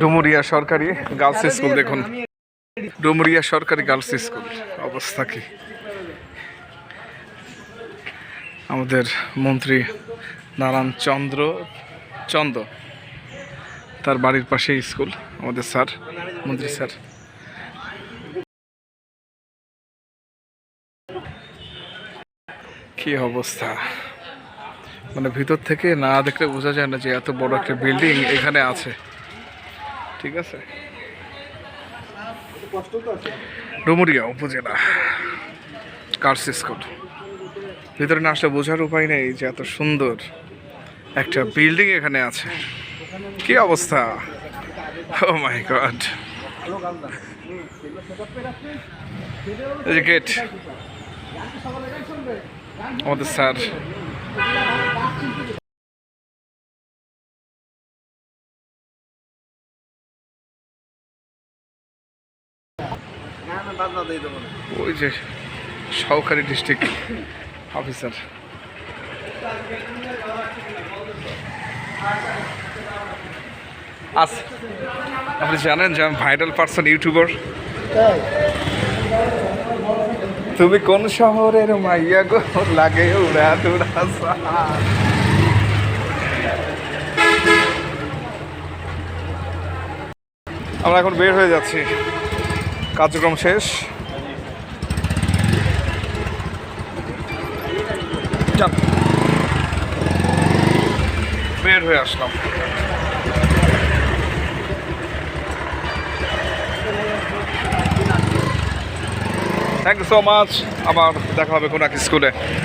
ডুমুরিয়া সরকারি girls school দেখুন। ডুমুরিয়া সরকারি গার্লস স্কুল। অবস্থা কি? আমাদের মন্ত্রী নারায়ণ চন্দ্র চন্দ্র তার বাড়ির পাশে স্কুল, আমাদের স্যার, মন্ত্রী স্যার। কি অবস্থা? মানে ভিতর থেকে না দেখলে বোঝা যায় না যে এত বড় একটা বিল্ডিং এখানে আছে। ঠিক আছে? ডুমুরিয়া উপজেলা। গার্লস স্কুল ভিতরে না আসলে বোঝার উপায় নেই যে এত সুন্দর একটা বিল্ডিং এখানে আছে। কি অবস্থা? ও মাই গড গেট আমাদের স্যার। ওই যে সহকারী ডিস্ট্রিক্ট অফিসার। আপনি জানেন যে আমি ভাইরাল পার্সন ইউটিউবার তুমি কোন শহরের মাইয়া গো? লাগে উড়া দুরা আমরা এখন বের হয়ে যাচ্ছি। কার্যক্রম শেষ। বের হয়ে আসলাম। থ্যাংক ইউ সো মাচ আবার দেখা হবে কোন এক স্কুলে।